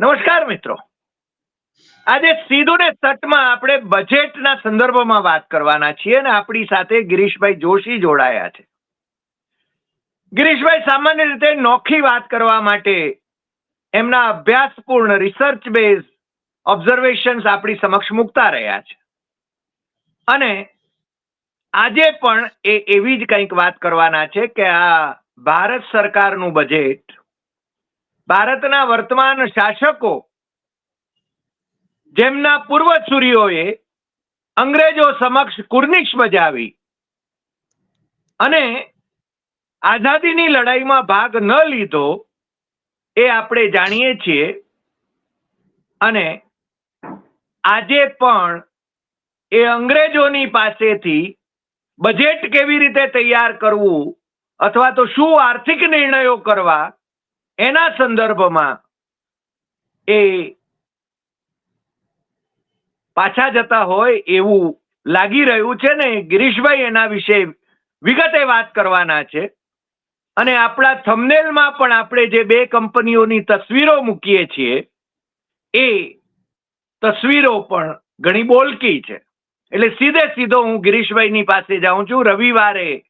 નમસ્કાર મિત્રો. આજે સીધું ને સટમાં આપણે બજેટના સંદર્ભમાં વાત કરવાના છીએ અને આપણી સાથે ગિરીશભાઈ જોશી જોડાયા છે. ગિરીશભાઈ, સામાન્ય રીતે નોખી વાત કરવા માટે એમના અભ્યાસપૂર્ણ રિસર્ચ બેઝ ઓબ્ઝર્વેશન્સ આપણી સમક્ષ મૂકતા રહ્યા છે. અને આજે પણ એ એવી જ કંઈક વાત કરવાના છે કે આ ભારત સરકારનું બજેટ ભારતના વર્તમાન શાસકો, જેમના પૂર્વસૂરીઓએ અંગ્રેજો સમક્ષ કુર્નિશ બજાવી અને આઝાદીની લડાઈમાં ભાગ ન લીધો એ આપણે જાણીએ છીએ. અને આજે પણ એ અંગ્રેજોની પાસેથી બજેટ કેવી રીતે તૈયાર કરવું અથવા તો શું આર્થિક નિર્ણયો કરવા એના સંદર્ભમાં એ પાછા જતા હોય એવું લાગી રહ્યું છે ને, ગિરીશભાઈ એના વિશે વિગતે વાત કરવાના છે. અને આપણા થમનેલમાં પણ આપણે જે બે કંપનીઓની તસવીરો મૂકીએ છીએ, એ તસવીરો પણ ઘણી બોલકી છે. એટલે સીધે સીધો હું ગિરીશભાઈની પાસે જાઉં છું. રવિવારે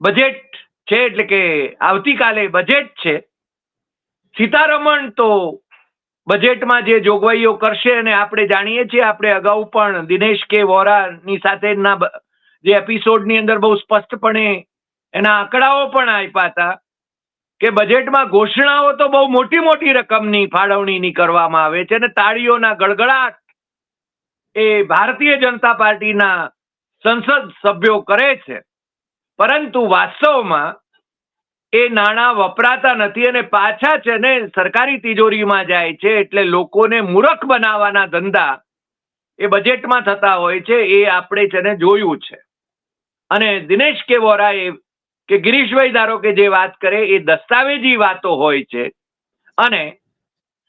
બજેટ છે એટલે કે આવતીકાલે બજેટ છે. સીતારમણ તો બજેટમાં જે જોગવાઈઓ કરશે અને આપણે જાણીએ છીએ, આપણે અગાઉ પણ દિનેશ કે વોરાની સાથેના જે એપિસોડની અંદર બહુ સ્પષ્ટપણે એના આંકડાઓ પણ આપ્યા હતા કે બજેટમાં ઘોષણાઓ તો બહુ મોટી મોટી રકમની ફાળવણીની કરવામાં આવે છે અને તાળીઓના ગડગડાટ એ ભારતીય જનતા પાર્ટીના સંસદ સભ્યો કરે છે. પરંતુ વાસ્તવમાં એ નાણાં વપરાતા નથી અને પાછા છે ને સરકારી તિજોરીમાં જાય છે એટલે લોકોને મૂરખ બનાવવાના ધંધા એ બજેટમાં થતા હોય છે, એ આપણે છે ને જોયું છે અને દિનેશ કે વોરાએ કે ગિરીશભાઈ ધારો કે જે વાત કરે એ દસ્તાવેજી વાતો હોય છે અને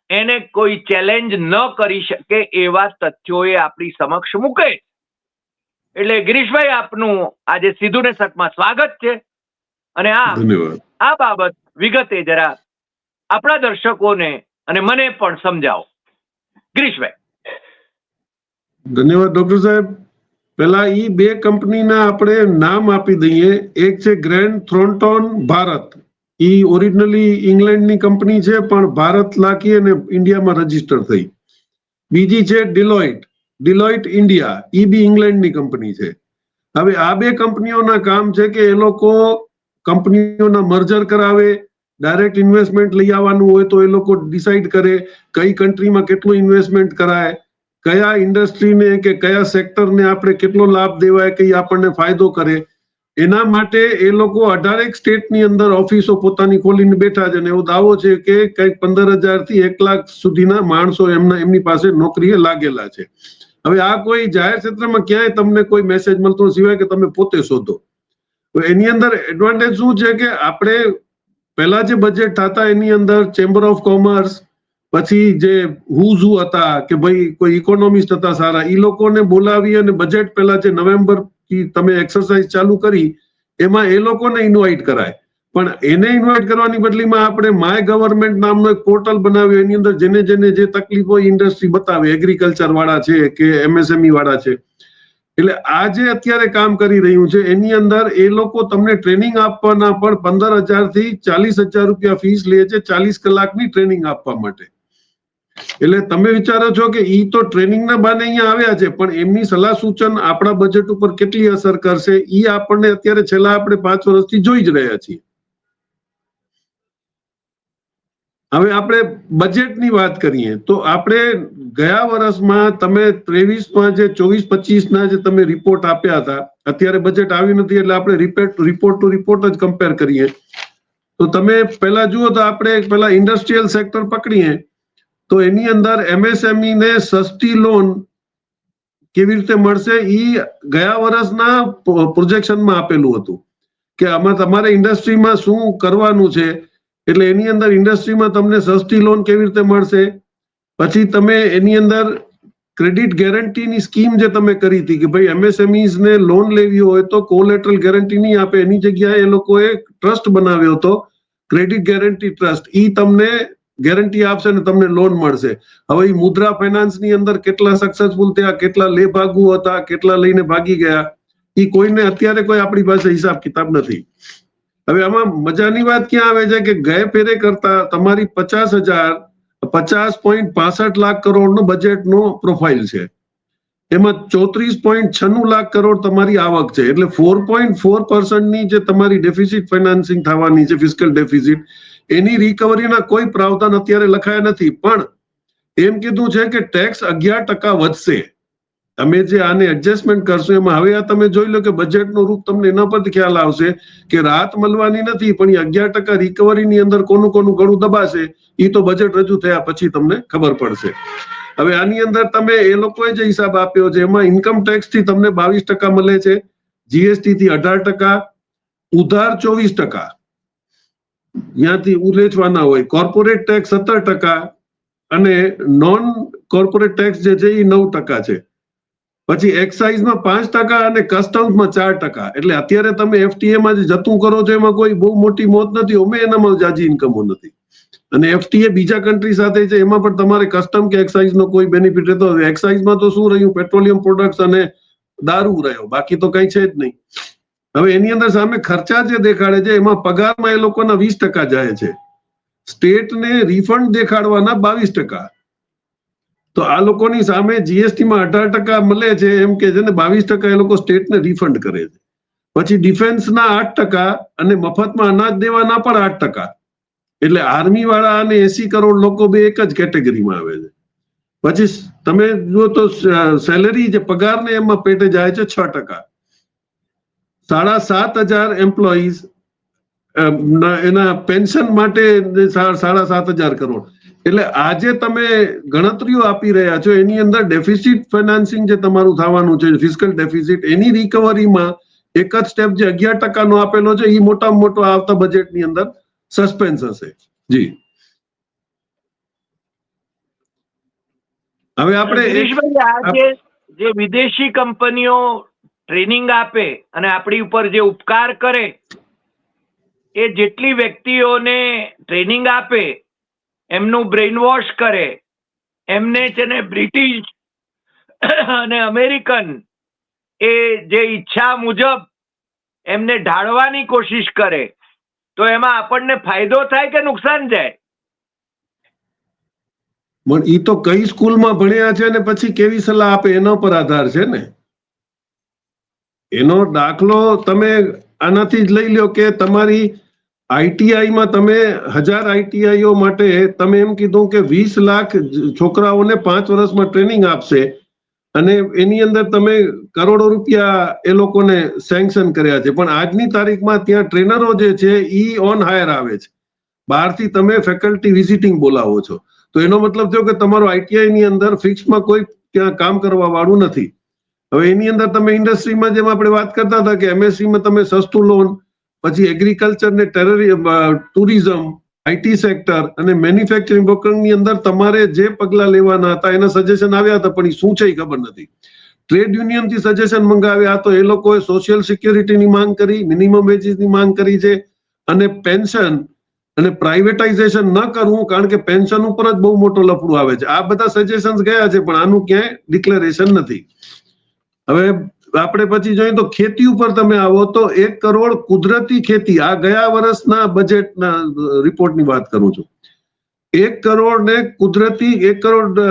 એને કોઈ ચેલેન્જ ન કરી શકે એવા તથ્યો એ આપણી સમક્ષ મૂકે. એટલે ગિરીશભાઈ આપનું આજે સીધું ને સતમાં સ્વાગત છે. અને આ આ બાબત વિગતે જરા આપણા દર્શકોને અને મને પણ સમજાવો. ગિરીશભાઈ. ધન્યવાદ ડોક્ટર સાહેબ. પેલા ઈ બે કંપનીના આપણે નામ આપી દઈએ. એક છે ગ્રેન્ડ થ્રોન્ટોન ભારત. ઈ ઓરિજિનલી ઇંગ્લેન્ડની કંપની છે પણ ભારત લાખી અને ઇન્ડિયામાં રજિસ્ટર થઈ. બીજી છે ડિલોઇટ. ડિલોઇટ ઇન્ડિયા, ઈ બી ઇંગ્લેન્ડની કંપની છે. હવે આ બે કંપનીઓના કામ છે કે એ લોકો કંપનીઓના મર્જર કરાવે, ડાયરેક્ટ ઇન્વેસ્ટમેન્ટ લઈ આવવાનું હોય તો એ લોકો ડિસાઈડ કરે કઈ કન્ટ્રીમાં કેટલું ઇન્વેસ્ટમેન્ટ કરાય, કયા ઇન્ડસ્ટ્રીને કે કયા સેક્ટરને આપણે કેટલો લાભ દેવાય કે આપણને ફાયદો કરે. એના માટે એ લોકો અઢારેક સ્ટેટની અંદર ઓફિસો પોતાની ખોલીને બેઠા છે અને એવો દાવો છે કે કંઈક પંદર હજારથી એક લાખ સુધીના માણસો એમના, એમની પાસે નોકરીએ લાગેલા છે. હવે આ કોઈ જાહેર ક્ષેત્રમાં ક્યાંય તમને કોઈ મેસેજ મળતો સિવાય કે તમે પોતે શોધો. તો એની અંદર એડવાન્ટેજ શું છે કે આપણે પહેલા જે બજેટ હતા એની અંદર ચેમ્બર ઓફ કોમર્સ પછી જે હુઝુ હતા, કે ભાઈ કોઈ ઇકોનોમિસ્ટ હતા સારા એ લોકોને બોલાવી અને બજેટ પહેલા જે નવેમ્બરથી તમે એક્સરસાઇઝ ચાલુ કરી, એમાં એ લોકોને ઇન્વાઇટ કરાય. પણ એને ઇન્વાઇટ કરવાની બદલીમાં આપણે માય ગવર્મેન્ટ નામનો એક પોર્ટલ બનાવ્યો, એની અંદર જેને જેને જે તકલીફો ઇન્ડસ્ટ્રી બતાવે એગ્રીકલ્ચર વાળા છે કે એમએસએમઈ વાળા છે, એટલે આ જે અત્યારે કામ કરી રહ્યું છે, એની અંદર એ લોકો તમને ટ્રેનિંગ આપવાના પણ પંદર હજારથી ચાલીસ હજાર રૂપિયા ફીસ લે છે, ચાલીસ કલાકની ટ્રેનિંગ આપવા માટે. એટલે તમે વિચારો છો કે ઈ તો ટ્રેનિંગના બાને અહીંયા આવ્યા છે, પણ એમની સલાહ સૂચન આપણા બજેટ ઉપર કેટલી અસર કરશે, ઈ આપણને અત્યારે છેલ્લા આપણે પાંચ વર્ષથી જોઈ જ રહ્યા છીએ. હવે આપણે બજેટની વાત કરીએ, તો આપણે ગયા વર્ષમાં તમે ત્રેવીસમાં જે, ચોવીસ પચીસના જે તમે રિપોર્ટ આપ્યા હતા, અત્યારે બજેટ આવ્યું નથી એટલે આપણે રિપોર્ટ રિપોર્ટ ટુ રિપોર્ટ જ કમ્પેર કરીએ. તો તમે પહેલા જુઓ તો આપણે પહેલા ઇન્ડસ્ટ્રીયલ સેક્ટર પકડીએ, તો એની અંદર એમએસએમઈ ને સસ્તી લોન કેવી રીતે મળશે એ ગયા વર્ષના પ્રોજેક્શનમાં આપેલું હતું, કે આમાં તમારે ઇન્ડસ્ટ્રીમાં શું કરવાનું છે એટલે એની અંદર ઇન્ડસ્ટ્રીમાં તમને સસ્તી લોન કેવી રીતે મળશે? પછી તમે એની અંદર ક્રેડિટ ગેરંટીની સ્કીમ જે તમે કરી હતી કે ભાઈ એમએસએમઈઝ ને લોન લેવી હોય તો કોલેટરલ ગેરંટી નહીં આપે, એની જગ્યાએ એ લોકોએ ટ્રસ્ટ બનાવ્યો હતો ક્રેડિટ ગેરંટી ટ્રસ્ટ ઈ તમને ગેરંટી આપશે ને તમને લોન મળશે. હવે એ મુદ્રા ફાઇનાન્સની અંદર કેટલા સક્સેસફુલ થયા, કેટલા લે ભાગુ હતા, કેટલા લઈને ભાગી ગયા એ કોઈને અત્યારે કોઈ આપણી પાસે હિસાબ કિતાબ નથી. હવે આમાં મજાની વાત ક્યાં આવે છે કે ગયે ફેરે કરતા તમારી પચાસ હજાર, પચાસ પોઈન્ટ પાસઠ લાખ કરોડનો બજેટનો પ્રોફાઇલ છે. એમાં ચોત્રીસ પોઈન્ટ છન્નું લાખ કરોડ તમારી આવક છે. એટલે ફોર પોઈન્ટ ફોર પર્સન્ટની જે તમારી ડેફિસિટ ફાઇનાન્સિંગ થવાની છે ફિસ્કલ ડેફિસિટ એની રિકવરીના કોઈ પ્રાવધાન અત્યારે લખાયા નથી. પણ એમ કીધું છે કે ટેક્સ અગિયાર ટકા વધશે. તમે જે આને એડજસ્ટમેન્ટ કરશો, એમાં હવે આ તમે જોઈ લો કે બજેટનું રૂપ તમને એના પર ખ્યાલ આવશે કે રાત મળવાની નથી, પણ એ અગિયાર ટકા રિકવરીની અંદર કોનું કોનું ઘણું દબાશે એ તો બજેટ રજૂ થયા પછી તમને ખબર પડશે. હવે આની અંદર તમે એ લોકોએ જે હિસાબ આપ્યો છે, એમાં ઇન્કમ ટેક્સથી તમને બાવીસ ટકા મળે છે જીએસટી થી અઢાર ટકા, ઉધાર ચોવીસ ટકા. ત્યાંથી ઉલેચવાના હોય કોર્પોરેટ ટેક્સ સત્તર ટકા અને નોન કોર્પોરેટ ટેક્સ જે છે એ નવ ટકા છે. પછી એક્સાઇઝમાં પાંચ ટકા અને કસ્ટમ્સમાં ચાર ટકા. એટલે અત્યારે તમે એફટીએમાં જે જતું કરો છો, એમાં કોઈ બહુ મોટી મોત નથી, અમે એનામાં જાજી ઇન્કમો નથી. અને એફટીએ બીજા કન્ટ્રી સાથે છે, એમાં પણ તમારે કસ્ટમ કે એક્સાઇઝ નો કોઈ બેનિફિટ રહેતો એક્સાઇઝમાં તો શું રહ્યું? પેટ્રોલિયમ પ્રોડક્ટ્સ અને દારૂ રહ્યો. બાકી તો કઈ છે જ નહીં. હવે એની અંદર સામે ખર્ચા જે દેખાડે છે, એમાં પગારમાં એ લોકોના વીસ ટકા જાય છે. સ્ટેટને રિફંડ દેખાડવાના બાવીસ ટકા. તો આ લોકોની સામે જીએસટીમાં અઢાર ટકા મળે છે એમ કે છે ને બાવીસ ટકા એ લોકો સ્ટેટને રિફંડ કરે છે. પછી ડિફેન્સના આઠ ટકા અને મફતમાં અનાજ દેવાના પણ આઠ ટકા. એટલે આર્મી વાળા અને એસી કરોડ લોકો બે એક જ કેટેગરીમાં આવે છે. પછી તમે જુઓ તો સેલરી જે પગાર ને એમાં પેટે જાય છે છ ટકા. સાડા સાત હજાર એમ્પ્લોઈઝ એના પેન્શન માટે સાડા સાત હજાર કરોડ. એટલે આજે તમે ગણતરીઓ આપી રહ્યા છો એની અંદર ડેફિસિટ ફાઇનાન્સિંગ જે તમારું થવાનું છે ફિઝિકલ ડેફિસિટ એની રિકવરીમાં એક જ સ્ટેપ જે અગિયાર ટકાનો આપેલો છે એ મોટામાં મોટો આવતા બજેટની અંદર સસ્પેન્સ હશે. જી. હવે આપણે જે વિદેશી કંપનીઓ ટ્રેનિંગ આપે અને આપણી ઉપર જે ઉપકાર કરે એ જેટલી વ્યક્તિઓને ટ્રેનિંગ આપે એમનું બ્રેઇન વોશ કરે. એમને છે ને બ્રિટિશ અને અમેરિકન એ જે ઈચ્છા મુજબ એમને ઢાળવાની કોશિશ કરે. તો એમાં આપણને ફાયદો થાય કે નુકસાન જાય? પણ એ તો કઈ સ્કૂલમાં ભણ્યા છે ને પછી કેવી સલાહ આપે એના પર આધાર છે ને? એનો દાખલો તમે આનાથી જ લઈ લ્યો કે તમારી આઈટીઆઈમાં તમે હજાર આઈટીઆઈઓ માટે તમે એમ કીધું કે વીસ લાખ છોકરાઓને પાંચ વર્ષમાં ટ્રેનિંગ આપશે અને એની અંદર તમે કરોડો રૂપિયા એ લોકોને સેન્કશન કર્યા છે. પણ આજની તારીખમાં ત્યાં ટ્રેનરો જે છે, ઈ ઓન હાયર આવે છે. બહારથી તમે ફેકલ્ટી વિઝિટિંગ બોલાવો છો. તો એનો મતલબ થયો કે તમારો આઈટીઆઈ ની અંદર ફિક્સમાં કોઈ ત્યાં કામ કરવા વાળું નથી. હવે એની અંદર તમે ઇન્ડસ્ટ્રીમાં જેમ આપણે વાત કરતા હતા કે એમએસસીમાં તમે સસ્તું લોન પછી એગ્રીકલ્ચર ને ટેરરી ટુરિઝમ આઈટી સેક્ટર અને મેન્યુફેક્ચરિંગની અંદર તમારે જે પગલા લેવાના હતા, એના સજેશન આવ્યા હતા, પણ એ શું છે એ ખબર નથી. ટ્રેડ યુનિયનથી સજેશન મંગાવ્યા તો એ લોકોએ સોશિયલ સિક્યુરિટીની માંગ કરી મિનિમમ વેજીસની માંગ કરી છે, અને પેન્શન અને પ્રાઇવેટાઇઝેશન ન કરવું, કારણ કે પેન્શન ઉપર જ બહુ મોટો લફડું આવે છે. આ બધા સજેશન ગયા છે, પણ આનું ક્યાંય ડિક્લેરેશન નથી. હવે આપણે પછી જોઈએ તો ખેતી ઉપર તમે આવો તો એક કરોડ કુદરતી ખેતી, આ ગયા વર્ષના બજેટના રિપોર્ટની વાત કરું છું. એક કરોડ ને કુદરતી, એક કરોડ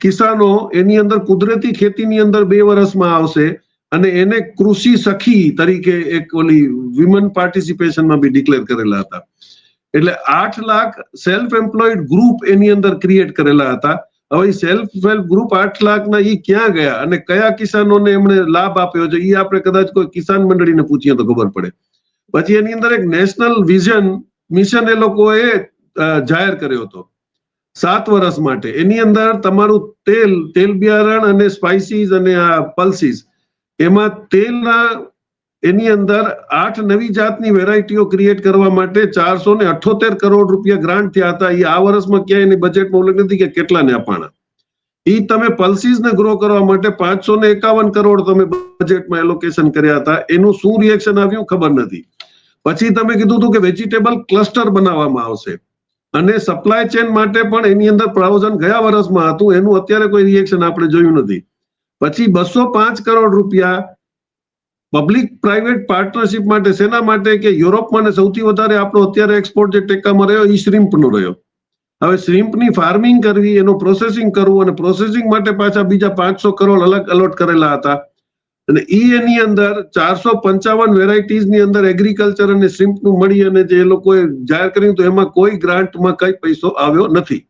કિસાનો એની અંદર કુદરતી ખેતીની અંદર બે વર્ષમાં આવશે અને એને કૃષિ સખી તરીકે એક ઓલી વિમન પાર્ટિસિપેશનમાં બી ડિક્લેર કરેલા હતા. એટલે આઠ લાખ સેલ્ફ એમ્પ્લોયડ ગ્રુપ એની અંદર ક્રિએટ કરેલા હતા. હવે સેલ્ફ હેલ્પ ગ્રુપ આઠ લાખના એ ક્યાં ગયા? અને કયા કિસાનોને એમણે લાભ આપ્યો છે? એ આપણે કદાચ કોઈ કિસાન મંડળીને પૂછીએ તો ખબર પડે. પછી એની અંદર એક નેશનલ વિઝન મિશન એ લોકોએ જાહેર કર્યો હતો. સાત વર્ષ માટે. એની અંદર તમારું તેલ તેલ બિયારણ અને સ્પાઇસીસ અને આ પલ્સીસ એમાં તેલના એની અંદર આઠ નવી જાતની વેરાયટીઓ ક્રિએટ કરવા માટે ચારસો ને અઠોતેર કરોડ રૂપિયા ગ્રાન્ટ થયા હતા. એ આ વર્ષમાં ક્યાંય એની બજેટમાં ઉલ્લેખ નથી કે કેટલા ને અપાણા. એ તમે પલ્સીસ ને ગ્રો કરવા માટે પાંચસો ને એકાવન કરોડ તમે બજેટમાં એલોકેશન કર્યા હતા. એનું શું રિએક્શન આવ્યું ખબર નથી. પછી તમે કીધું હતું કે વેજીટેબલ ક્લસ્ટર બનાવવામાં આવશે. અને સપ્લાય ચેન માટે પણ એની અંદર પ્રાવોઝન ગયા વર્ષમાં હતું. એનું અત્યારે કોઈ રિએક્શન આપણે જોયું નથી. પછી બસો પાંચ કરોડ રૂપિયા પબ્લિક પ્રાઇવેટ પાર્ટનરશિપ માટે શેના માટે કે યુરોપમાં સૌથી વધારે આપણો અત્યારે એક્સપોર્ટ જે ટેકામાં રહ્યો એ શ્રીમ્પનો રહ્યો. હવે શ્રીમ્પની ફાર્મિંગ કરવી, એનું પ્રોસેસિંગ કરવું અને પ્રોસેસિંગ માટે પાછા બીજા પાંચસો કરોડ અલગ અલોટ કરેલા હતા. અને ઈ એની અંદર ચારસો પંચાવન વેરાયટીઝની અંદર એગ્રીકલ્ચર અને શ્રીમ્પનું મળી અને જે એ લોકોએ જાહેર કર્યું તો એમાં કોઈ ગ્રાન્ટમાં કઈ પૈસો આવ્યો નથી.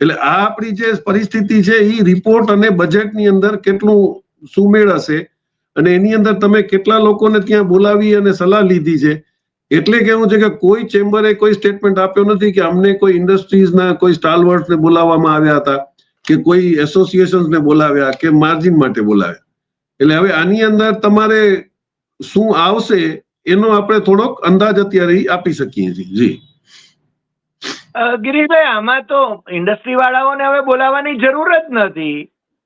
એટલે આ આપણી જે પરિસ્થિતિ છે એ રિપોર્ટ અને બજેટની અંદર કેટલું સુમેળ હશે અને એની અંદર તમે કેટલા લોકોને ત્યાં બોલાવી અને સલાહ લીધી છે? એટલે કેવું છે કે કોઈ ચેમ્બરે કોઈ સ્ટેટમેન્ટ આપ્યો નથી કે અમને કોઈ ઇન્ડસ્ટ્રીઝના કોઈ સ્ટાલવર્સને બોલાવવામાં આવ્યા હતા કે કોઈ એસોસિએશન્સને બોલાવ્યા કે માર્જિન માટે બોલાવ્યા. એટલે હવે આની અંદર તમારે શું આવશે એનો આપણે થોડોક અંદાજ અત્યારે આપી શકીએ છીએ. જી. ગિરીશભાઈ, આમાં તો ઇન્ડસ્ટ્રી વાળાઓને હવે બોલાવવાની જરૂર જ નથી.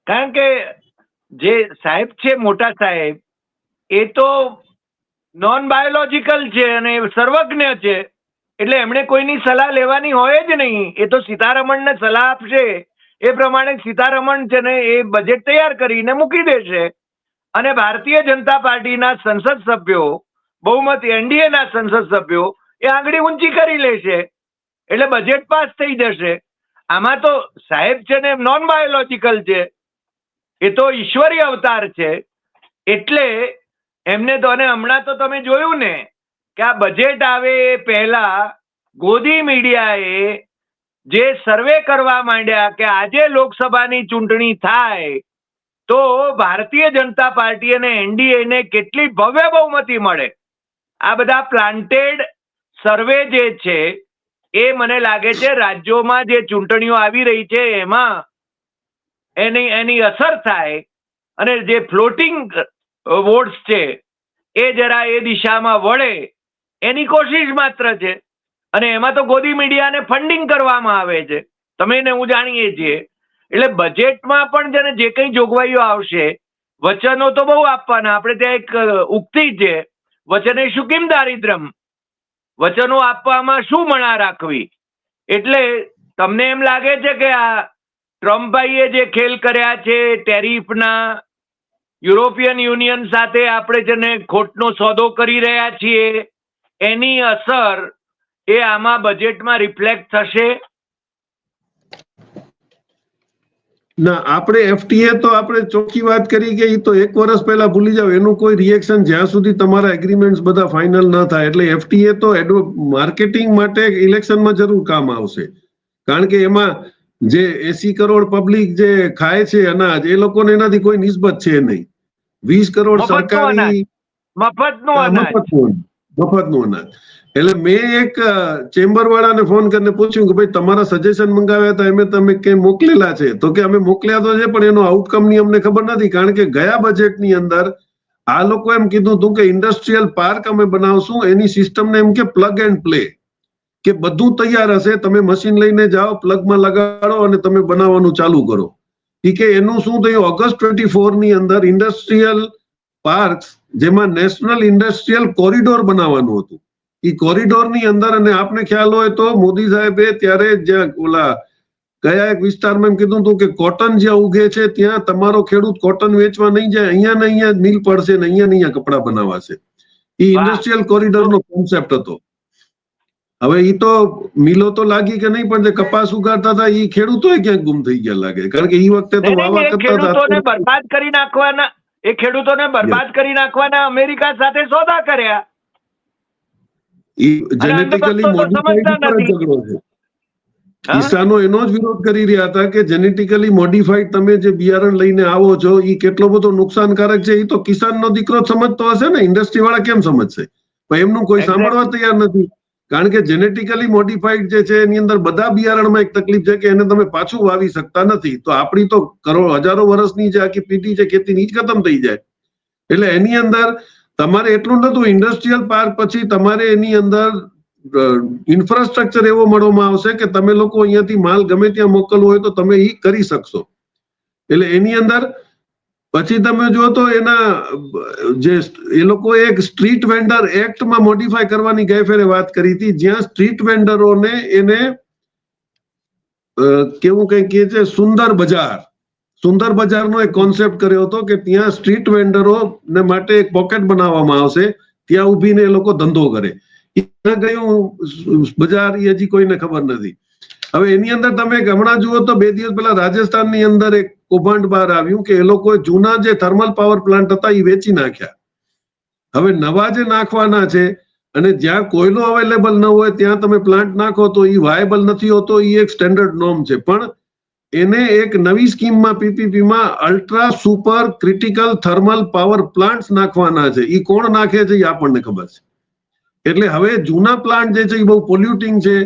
કારણ કે જે સાહેબ છે, મોટા સાહેબ, એ તો નોન બાયોલોજીકલ છે અને સર્વજ્ઞ છે. એટલે એમણે કોઈની સલાહ લેવાની હોય જ નહીં. એ તો સીતારમણને સલાહ આપશે. એ પ્રમાણે સીતારમણ છે ને એ બજેટ તૈયાર કરીને મૂકી દેશે. અને ભારતીય જનતા પાર્ટીના સંસદ સભ્યો, બહુમત એનડીએના સંસદ સભ્યો, એ આંગળી ઊંચી કરી લેશે. એટલે બજેટ પાસ થઈ જશે. આમાં તો સાહેબ છે ને નોન બાયોલોજીકલ છે. એ તો ઈશ્વરી અવતાર છે. એટલે એમને તો, અને હમણાં તો તમે જોયું ને કે આ બજેટ આવે એ પહેલા ગોદી મીડિયાએ જે સર્વે કરવા માંડ્યા કે આજે લોકસભાની ચૂંટણી થાય, તો ભારતીય જનતા પાર્ટી અને એનડીએ ને કેટલી ભવ્ય બહુમતી મળે. આ બધા પ્લાન્ટેડ સર્વે જે છે, એ મને લાગે છે રાજ્યોમાં જે ચૂંટણીઓ આવી રહી છે, એમાં એની એની અસર થાય અને જે ફ્લોટિંગ વોટ્સ છે, એ જરા એ દિશામાં વળે, એની કોશિશ માત્ર છે. અને એમાં તો ગોદી મીડિયાને ફંડિંગ કરવામાં આવે છે. તમે ને હું જાણીએ છીએ. એટલે બજેટમાં પણ છે ને જે કંઈ જોગવાઈઓ આવશે, વચનો તો બહુ આપવાના. આપણે ત્યાં એક ઉક્તિ છે, વચને શું કેમ દારિદ્રમ વચનો આપવામાં શું મણા રાખવી? એટલે તમને એમ લાગે છે કે આ ટ્રમ્પભાઈએ જે ખેલ કર્યા છે, ટેરિફના યુરોપિયન યુનિયન સાથે આપણે જેને ખોટનો સોદો કરી રહ્યા છીએ, એની અસર એ આમાં બજેટમાં રિફ્લેક્ટ થશે? ના, આપણે એફટીએ તો આપણે ચોખ્ખી વાત કરી કે એ તો એક વર્ષ પહેલા ભૂલી જાવ એનું કોઈ રિએક્શન જ્યાં સુધી તમારા એગ્રીમેન્ટ બધા ફાઇનલ ન થાય. એટલે એફટીએ તો માર્કેટિંગ માટે ઇલેક્શનમાં જરૂર કામ આવશે. કારણ કે એમાં જે એસી કરોડ પબ્લિક જે ખાય છે અનાજ એ લોકોને એનાથી કોઈ નિસ્બત છે નહીં. વીસ કરોડ સરકારી મફતનું અનાજ. મફતનું મફતનું અનાજ. એટલે મેં એક ચેમ્બર વાળાને ફોન કરીને પૂછ્યું કે ભાઈ તમારા સજેશન મંગાવ્યા હતા એમે તમે ક્યાંય મોકલેલા છે? તો કે અમે મોકલ્યા તો છે પણ એનો આઉટકમની અમને ખબર નથી કારણ કે ગયા બજેટની અંદર આ લોકો એમ કીધું હતું કે ઇન્ડસ્ટ્રીયલ પાર્ક અમે બનાવશું એની સિસ્ટમને એમ કે પ્લગ એન્ડ પ્લે કે બધું તૈયાર હશે તમે મશીન લઈને જાઓ પ્લગમાં લગાડો અને તમે બનાવવાનું ચાલુ કરો. ઈ કે એનું શું થયું? ઓગસ્ટ ટ્વેન્ટી ફોરની અંદર ઇન્ડસ્ટ્રીયલ પાર્ક જેમાં નેશનલ ઇન્ડસ્ટ્રીયલ કોરિડોર બનાવવાનું હતું. ઈ કોરિડોરની અંદર અને આપને ખ્યાલ હોય તો મોદી સાહેબે ત્યારે જ્યાં ઓલા કયા એક વિસ્તારમાં એમ કીધું હતું કે કોટન જ્યાં ઉગે છે ત્યાં તમારો ખેડૂત કોટન વેચવા નહીં જાય અહીંયા ને અહીંયા મિલ પડશે ને અહીંયા ને અહીંયા કપડા બનાવાશે. એ. ઇન્ડસ્ટ્રીયલ કોરિડોરનો કોન્સેપ્ટ હતો. હવે એ તો મિલો તો લાગી કે નહીં પણ જે કપાસ ઉગાડતા હતા એ ખેડૂતો ક્યાંક ગુમ થઈ ગયા લાગે. કારણ કે એ વખતે તો વાવા કરતા હતા. બરબાદ કરી નાખવાના એ ખેડૂતોને બરબાદ કરી નાખવાના અમેરિકા સાથે સોદા કર્યા. Genetically modified. ઝઘડો છે. કિસાનો એનો જ વિરોધ કરી રહ્યા હતા કે જેનેટિકલી મોડિફાઈડ તમે જે બિયારણ લઈને આવો છો એ કેટલો બધો નુકસાનકારક છે એ તો કિસાનનો દીકરો સમજતો હશે ને ઇન્ડસ્ટ્રી વાળા કેમ સમજશે? પણ એમનું કોઈ સાંભળવા તૈયાર નથી. કારણ કે જેનેટિકલી મોડિફાઈડ જે છે, એની અંદર બધા બિયારણમાં એક તકલીફ છે કે એને તમે પાછું વાવી શકતા નથી. તો આપણી તો કરોડ હજારો વર્ષની જે આખી પીટી છે, ખેતીની જ ખતમ થઈ જાય. એટલે એની અંદર તમારે એટલું નતું ઇન્ડસ્ટ્રીયલ પાર્ક પછી તમારે એની અંદર ઇન્ફ્રાસ્ટ્રક્ચર એવો મળવામાં આવશે કે તમે લોકો અહીંયાથી માલ ગમે ત્યાં મોકલવો હોય તો તમે એ કરી શકશો. એટલે એની અંદર પછી તમે જો તો એના, જે એ લોકો એક સ્ટ્રીટ વેન્ડર એક્ટમાં મોડિફાય કરવાની ગઈફેરે વાત કરી હતી, જ્યાં સ્ટ્રીટ વેન્ડરોને એને કેવું કઈ કે છે, સુંદર બજાર, સુંદર બજારનો એક કોન્સેપ્ટ કર્યો હતો કે ત્યાં સ્ટ્રીટ વેન્ડરો ને માટે એક પોકેટ બનાવવામાં આવશે, ત્યાં ઊભીને એ લોકો ધંધો કરે. ક્યાં ગયું, બજાર, એ હજી કોઈને ખબર નથી. હવે એની અંદર તમે હમણાં જુઓ તો બે દિવસ પહેલા રાજસ્થાનની અંદર એક કૌભાંડ બહાર આવ્યું કે એ લોકોએ જૂના જે થર્મલ પાવર પ્લાન્ટ હતા એ વેચી નાખ્યા. હવે નવા જે નાખવાના છે અને જ્યાં કોયલો અવેલેબલ ન હોય ત્યાં તમે પ્લાન્ટ નાખો તો એ વાયબલ નથી હોતો એ એક સ્ટેન્ડર્ડ નોર્મ છે. પણ એને એક નવી સ્કીમમાં પીપીપીમાં ultra super critical thermal power plants નાખવાના છે. એ કોણ નાખે છે એ આપણને ખબર છે. એટલે હવે જૂના પ્લાન્ટ જે છે એ બહુ પોલ્યુટિંગ છે.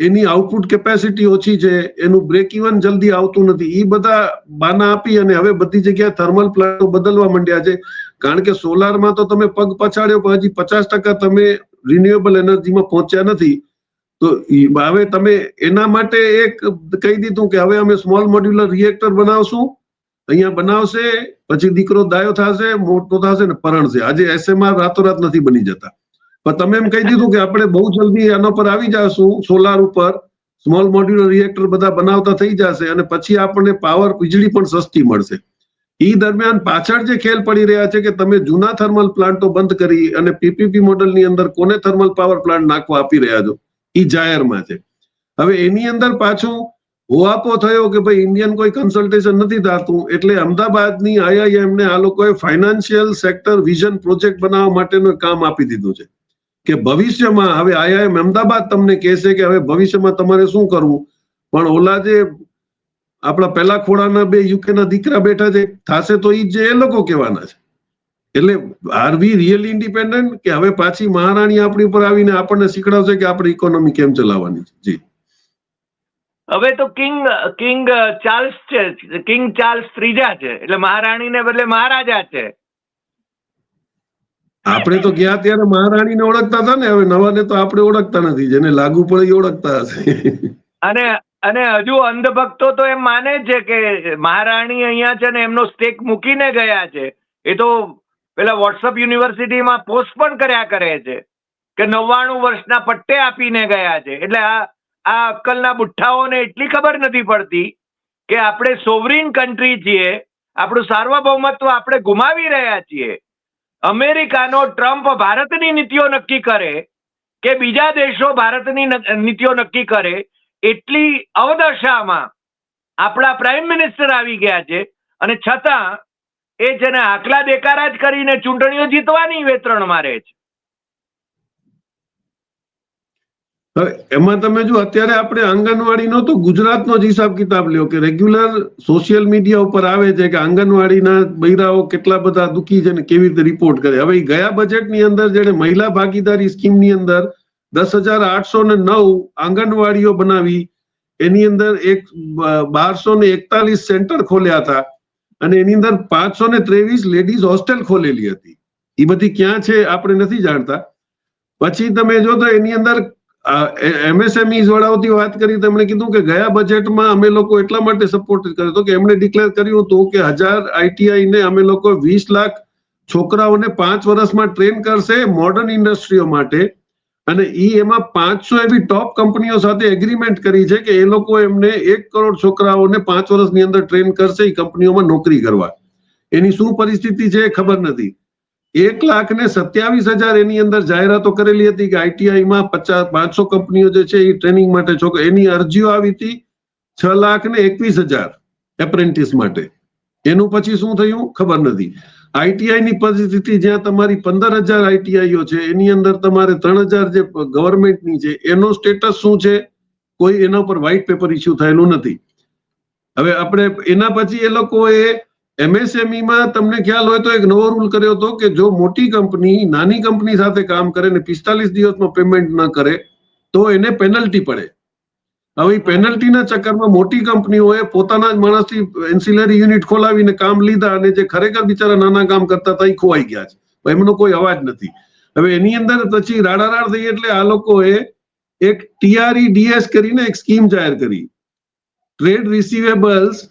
એની આઉટપુટ કેપેસિટી ઓછી છે, એનું બ્રેક ઇવન જલ્દી આવતું નથી. એ બધા બાના આપી અને હવે બધી જગ્યાએ થર્મલ પ્લાન્ટો બદલવા માંડ્યા છે. કારણ કે સોલારમાં તો તમે પગ પછાડ્યો, પણ હજી પચાસ ટકા તમે રિન્યુએબલ એનર્જીમાં પહોંચ્યા નથી. તો હવે તમે એના માટે એક કહી દીધું કે હવે અમે સ્મોલ મોડ્યુલર રિએક્ટર બનાવશું. અહીંયા બનાવશે, પછી દીકરો દાયો થશે, મોટો થશે ને પરણશે આજે એસએમઆર રાતોરાત નથી બની જતા. પણ તમે એમ કહી દીધું કે આપણે બહુ જલ્દી આના પર આવી જશું સોલાર ઉપર. સ્મોલ મોડ્યુલર રિએક્ટર બધા બનાવતા થઈ જશે અને પછી આપણને પાવર વીજળી પણ સસ્તી મળશે. એ દરમિયાન પાછળ જે ખેલ પડી રહ્યા છે કે તમે જૂના થર્મલ પ્લાન્ટો બંધ કરી અને પીપીપી મોડલની અંદર કોને થર્મલ પાવર પ્લાન્ટ નાખવા આપી રહ્યા છો? એ જાહેરમાં છે. હવે એની અંદર પાછું હોઆપો થયો કે ભાઈ ઇન્ડિયન કોઈ કન્સલ્ટેશન નથી થતું, એટલે અમદાવાદની આઈઆઈએમ ને આ લોકોએ ફાઇનાન્શિયલ સેક્ટર વિઝન પ્રોજેક્ટ બનાવવા માટેનું કામ આપી દીધું છે. કે ભવિષ્યમાં હવે આઈઆઈએમ અમદાવાદ તમને કહેશે કે હવે ભવિષ્યમાં તમારે શું કરવું? પણ ઓલા જે આપણા પહેલા ખોડાના બે યુકેના દીકરા બેઠા છે. થશે તો એ જે એ લોકો કહેવાના છે. એટલે આર વી રિયલી ઇન્ડિપેન્ડન્ટ કે હવે પાછી મહારાણી આપણી ઉપર આવીને આપણને શીખડાવશે કે આપણી ઇકોનોમી કેમ ચલાવવાની છે? જી. હવે તો કિંગ કિંગ ચાર્લ્સ છે, કિંગ ચાર્લ્સ ત્રીજા છે. એટલે મહારાણીને બદલે મહારાજા છે. આપણે તો ગયા ત્યારે મહારાણીને ઓળખતા હતા ને, હવે નવાને તો આપણે ઓળખતા નથી, જેને લાગુ પડે એ ઓળખતા હશે. અને અને હજુ અંધભક્તો તો એમ માને છે કે મહારાણી અહીંયા છે ને, એમનો સ્ટેક મૂકીને ગયા છે. એ તો પેલા વોટ્સઅપ યુનિવર્સિટીમાં પોસ્ટ પણ કર્યા કરે છે કે નવ્વાણું વર્ષના પટ્ટે આપીને ગયા છે. એટલે આ આ અક્કલના બુઠ્ઠાઓને એટલી ખબર નથી પડતી કે આપણે સોવરીન કન્ટ્રી છીએ, આપણું સાર્વભૌમત્વ આપણે ગુમાવી રહ્યા છીએ. અમેરિકાનો ટ્રમ્પ ભારતની નીતિઓ નક્કી કરે કે બીજા દેશો ભારતની નીતિઓ નક્કી કરે, એટલી અવદશામાં આપણા પ્રાઇમ મિનિસ્ટર આવી ગયા છે અને છતાં એ છે ને આકલા દેકારા જ કરીને ચૂંટણીઓ જીતવાની વેતરણ મારે છે. હવે એમાં તમે જો અત્યારે આપણે આંગણવાડીનો તો ગુજરાતનો જ હિસાબ કિતાબ લ્યો કે રેગ્યુલર સોશિયલ મીડિયા ઉપર આવે છે કે આંગણવાડીના બૈરાઓ કેટલા બધા દુઃખી છે ને કેવી રીતે રિપોર્ટ કરે. હવે ગયા બજેટની અંદર જેણે મહિલા ભાગીદારી સ્કીમની અંદર દસ હજાર આઠસો ને નવ આંગણવાડીઓ બનાવી, એની અંદર એક બારસો ને એકતાલીસ સેન્ટર ખોલ્યા હતા અને એની અંદર પાંચસો ને ત્રેવીસ લેડીઝ હોસ્ટેલ ખોલેલી હતી. એ બધી ક્યાં છે આપણે નથી જાણતા. પછી તમે જો તો એની અંદર એમએસએમઈ વાળાઓથી વાત કરી તેમણે કીધું કે ગયા બજેટમાં અમે લોકો એટલા માટે સપોર્ટ કર્યો હતો કે એમણે ડિક્લેર કર્યું હતું કે હજાર આઈટીઆઈ ને અમે લોકો વીસ લાખ છોકરાઓને પાંચ વર્ષમાં ટ્રેન કરશે મોડર્ન ઇન્ડસ્ટ્રીઓ માટે. અને ઈ એમાં પાંચસો એવી ટોપ કંપનીઓ સાથે એગ્રીમેન્ટ કરી છે કે એ લોકો એમને એક કરોડ છોકરાઓને પાંચ વર્ષની અંદર ટ્રેન કરશે એ કંપનીઓમાં નોકરી કરવા. એની શું પરિસ્થિતિ છે એ ખબર નથી. એક લાખ ને સત્યાવીસ હજાર એની અંદર જાહેરાતો કરેલી હતી કે આઈટીઆઈ માં પચાસ, પાંચસો કંપનીઓ જે છે એ ટ્રેનિંગ માટે છોકરો એની અરજીઓ આવી હતી છ લાખ ને એકવીસ હજાર એપ્રેન્ટિસ માટે. એનું પછી શું થયું? ખબર નથી. આઈટીઆઈ ની પરિસ્થિતિ જ્યાં તમારી પંદર હજાર આઈટીઆઈઓ છે, એની અંદર તમારે ત્રણ હજાર જે ગવર્મેન્ટની છે, એનો સ્ટેટસ શું છે? કોઈ એના પર વ્હાઇટ પેપર ઇસ્યુ થયેલું નથી. હવે આપણે એના પછી એ લોકોએ MSME માં તમને ખ્યાલ હોય તો એક નવો રૂલ કર્યો હતો કે જો મોટી કંપની નાની કંપની સાથે કામ કરે ને પિસ્તાલીસ દિવસમાં પેમેન્ટ ન કરે, તો એને પેનલ્ટી પડે. હવે પેનલ્ટીના ચક્કરમાં મોટી કંપનીઓએ પોતાના જ માણસથી એન્સિલરી યુનિટ ખોલાવીને કામ લીધા અને જે ખરેખર બિચારા નાના કામ કરતા હતા એ ખોવાઈ ગયા છે. એમનો કોઈ અવાજ નથી. હવે એની અંદર પછી રાડારાડ થઈ એટલે આ લોકોએ એક ટીઆરઈ ડીએસ કરીને એક સ્કીમ જાહેર કરી. ટ્રેડ રિસીવેબલ્સ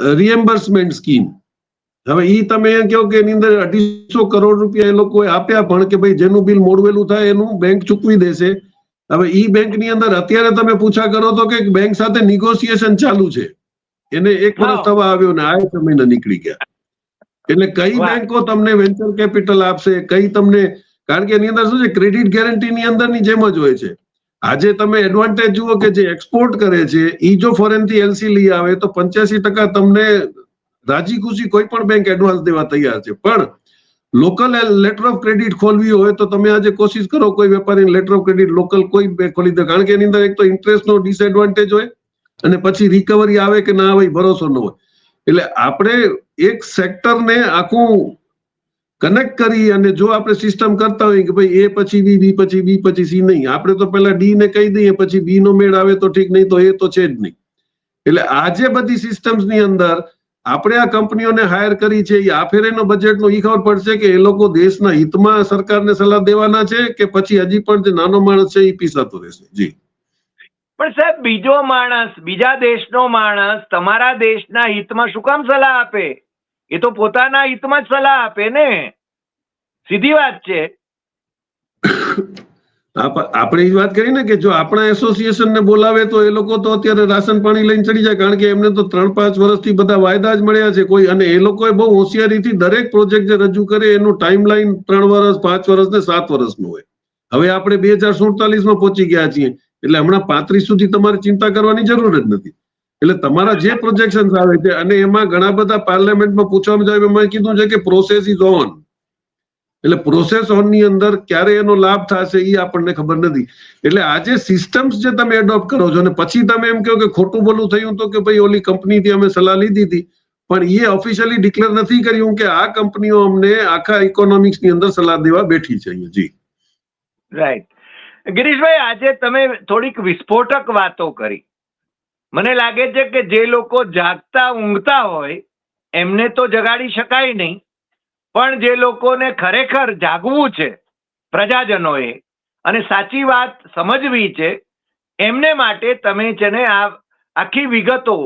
રિએમ્બર્સમેન્ટ સ્કીમ હવે ઈ તમે એમ કહો કે એની અંદર અઢીસો કરોડ રૂપિયા એ લોકોએ આપ્યા પણ કે ભાઈ જેનું બિલ મોડવેલું થાય એનું બેંક ચૂકવી દેશે. હવે ઈ બેંકની અંદર અત્યારે તમે પૂછા કરો તો કે બેંક સાથે નિગોશિએશન ચાલુ છે. એને એક વર્ષ થવા આવ્યો ને આ છ મહિના નીકળી ગયા. એટલે કઈ. બેંકો તમને વેન્ચર કેપિટલ આપશે કઈ તમને કારણ કે એની અંદર શું છે ક્રેડિટ ગેરંટીની અંદરની જેમ જ હોય છે. આજે તમે એડવાન્ટેજ જુઓ કે જે એક્સપોર્ટ કરે છે એ જો ફોરેનથી એલસી લઈ આવે તો પંચ્યાસી ટકા તમને રાજી ખુશી કોઈ પણ બેંક એડવાન્સ દેવા તૈયાર છે. પણ લોકલ લેટર ઓફ ક્રેડિટ ખોલવી હોય તો તમે આજે કોશિશ કરો કોઈ વેપારી લેટર ઓફ ક્રેડિટ લોકલ કોઈ બેંક ખોલી દે. કારણ કે એની અંદર એક તો ઇન્ટરેસ્ટનો ડિસએડવાન્ટેજ હોય અને પછી રિકવરી આવે કે ના આવે ભરોસો ન હોય. એટલે આપણે એક સેક્ટરને આખું કનેક્ટ કરી અને જો આપણે સિસ્ટમ કરતા હોઈએ કે ભાઈ એ પછી બી બી પછી બી, પછી સી નહીં. આપણે તો પહેલા ડી ને કહી દઈએ, પછી બી નો મેળ આવે તો ઠીક, નહીં તો એ તો છે જ નહીં. એટલે આજે બધી સિસ્ટમ્સની અંદર આપણે આ કંપનીઓને હાયર કરી છે, એ આ ફેરેનો બજેટનો એ ખબર પડશે કે એ લોકો દેશના હિતમાં સરકારને સલાહ દેવાના છે કે પછી હજી પણ જે નાનો માણસ છે, એ પીસાતો રહેશે. જી. પણ સાહેબ, બીજો માણસ, બીજા દેશનો માણસ તમારા દેશના હિતમાં શું કામ સલાહ આપે? એ તો પોતાના હિતમાં જ સલાહ આપે ને. સીધી વાત છે. આપણે એ વાત કરી ને કે જો આપણા એસોસિએશન ને બોલાવે તો એ લોકો તો અત્યારે રાશન પાણી લઈને ચડી જાય, કારણ કે એમને તો ત્રણ પાંચ વર્ષથી બધા વાયદા જ મળ્યા છે કોઈ, અને એ લોકોએ બહુ હોશિયારીથી દરેક પ્રોજેક્ટ જે રજૂ કરે એનું ટાઈમ લાઈન ત્રણ વર્ષ, પાંચ વર્ષ ને સાત વર્ષનું હોય. હવે આપણે બે હજાર સુડતાલીસમાં પહોંચી ગયા છીએ, એટલે હમણાં પાંત્રીસ સુધી તમારે ચિંતા કરવાની જરૂર જ નથી. એટલે તમારા જે પ્રોજેક્શન આવે છે, અને એમાં ઘણા બધા પાર્લામેન્ટમાં પૂછવામાં જાય એમાં કીધું છે કે પ્રોસેસ ઇઝ ઓન એટલે પ્રોસેસ ઓનની અંદર ક્યારે એનો લાભ થશે એ આપણને ખબર નથી. એટલે આજે સિસ્ટમ્સ જે તમે એડોપ્ટ કરો છો, અને પછી તમે એમ કહો કે ખોટું બોલું થયું તો કે ભાઈ ઓલી કંપનીથી અમે સલાહ લીધી હતી, પણ એ ઓફિશિયલી ડિક્લેર નથી કર્યું કે આ કંપનીઓ અમને આખા ઇકોનોમિક્સની અંદર સલાહ દેવા બેઠી છે જી. રાઈટ ગિરીશભાઈ, આજે તમે થોડીક વિસ્ફોટક વાતો કરી. મને લાગે છે કે જે લોકો જાગતા ઊંઘતા હોય, એમને તો જગાડી શકાય નહીં. પણ જે લોકોને ખરેખર જાગવું છે, પ્રજાજનોએ, અને સાચી વાત સમજવી છે, એમને માટે તમે છે ને આ આખી વિગતો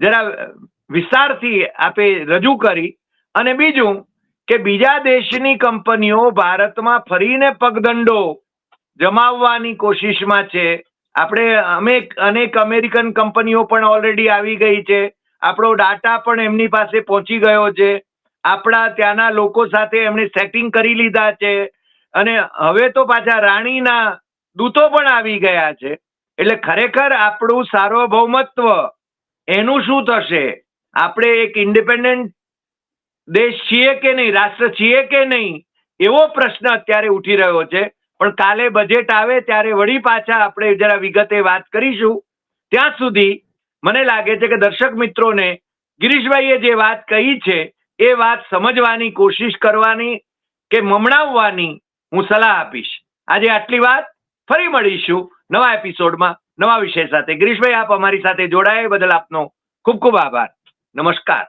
જરા વિસ્તારથી આપે રજૂ કરી, અને બીજું કે બીજા દેશની કંપનીઓ ભારતમાં ફરીને પગદંડો જમાવવાની કોશિશમાં છે. આપણે અમે અનેક અમેરિકન કંપનીઓ પણ ઓલરેડી આવી ગઈ છે. આપણો ડાટા પણ એમની પાસે પહોંચી ગયો છે. આપણા ત્યાંના લોકો સાથે એમણે સેટિંગ કરી લીધા છે. અને હવે તો પાછા રાણીના દૂતો પણ આવી ગયા છે. એટલે ખરેખર આપણું સાર્વભૌમત્વ એનું શું થશે? આપણે એક ઇન્ડિપેન્ડન્ટ દેશ છીએ કે નહીં? રાષ્ટ્ર છીએ કે નહીં? એવો પ્રશ્ન અત્યારે ઉઠી રહ્યો છે. પણ કાલે બજેટ આવે ત્યારે વળી પાછા આપણે જરા વિગતે વાત કરીશું. ત્યાં સુધી મને લાગે છે કે દર્શક મિત્રોને ગિરીશભાઈએ જે વાત કહી છે એ વાત સમજવાની કોશિશ કરવાની કે મમણાવવાની હું સલાહ આપીશ. આજે આટલી વાત, ફરી મળીશું નવા એપિસોડમાં નવા વિષય સાથે. ગિરીશભાઈ, આપ અમારી સાથે જોડાયા. બદલ આપનો ખૂબ ખૂબ આભાર. નમસ્કાર.